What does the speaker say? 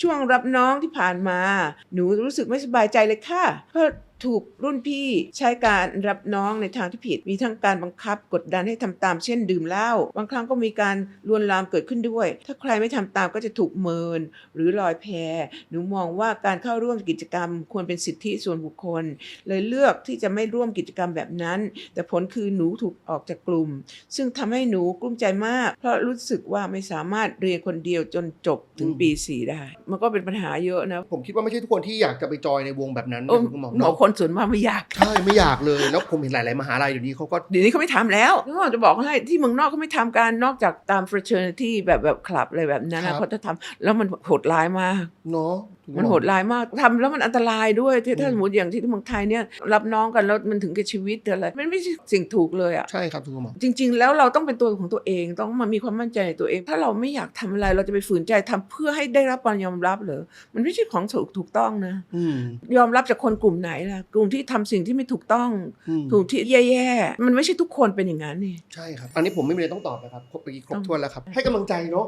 ช่วงรับน้องที่ผ่านมา หนูรู้สึกไม่สบายใจเลยค่ะเพราะ ถูกรุ่นพี่ใช้การรับน้องในทางที่ผิด มีทั้งการบังคับกดดันให้ทำตาม เช่นดื่มเหล้า บางครั้งก็มีการลวนลามเกิดขึ้นด้วย ถ้าใครไม่ทำตามก็จะถูกเมิน หรือลอยแพหนูมองว่าการเข้าร่วมกิจกรรม ควรเป็นสิทธิส่วนบุคคล เลยเลือกที่จะไม่ร่วมกิจกรรมแบบนั้น แต่ผลคือหนูถูกออกจากกลุ่ม ซึ่งทำให้หนูกลุ้มใจมาก เพราะรู้สึกว่าไม่สามารถเรียนคนเดียวจนจบถึงอืมปี4ได้ มันก็เป็นปัญหาเยอะนะ ผมคิดว่าไม่ใช่ทุกคนที่อยากจะไปจอยในวงแบบนั้นโอ้นะคุณหมอหมอเนาะคนส่วนมากไม่อยากใช่ไม่อยากเลย แล้วผมเห็นหลาย ๆ มหาลัยเดี๋ยวนี้เขาก็เดี๋ยวนี้เขาไม่ทำแล้วนึกว่าจะบอกให้ที่เมืองนอกเขาไม่ทำการนอกจากตาม fraternity แบบแบบคลับอะไรแบบนั้นครันะบเขาจะทำแล้วมันโหดร้ายมากเนาะคุณ มันมอโหดร้ายมากทำแล้วมันอันตรายด้วยที่ถ้าอืมสมมติอย่างที่เมืองไทยเนี่ยรับน้องกันแล้วมันถึงกับชีวิตอะไรมันไม่ใช่สิ่งถูกเลยอะใช่ครับคุณหมอจริง ๆ แล้วเราต้องเป็นตัวของตัวเองต้องมามีความมั่นใจในตัวเอง ถ้าเราไม่อยากทำอะไรเราจะไปฝืนใจทำเพื่อให้ได้รับการยอมรับเหรอมันไม่ใช่ของถูกถูกต้องนะอืมยอมรับจากคนกลุ่มไหนล่ะกลุ่มที่ทำสิ่งที่ไม่ถูกต้องอืมกลุ่มที่แย่ๆมันไม่ใช่ทุกคนเป็นอย่างนั้นนี่ใช่ครับอันนี้ผมไม่มีอะไรต้องตอบนะครับครบไปกี่ครบต้องถ้วนแล้วครับให้กำลังใจเนาะ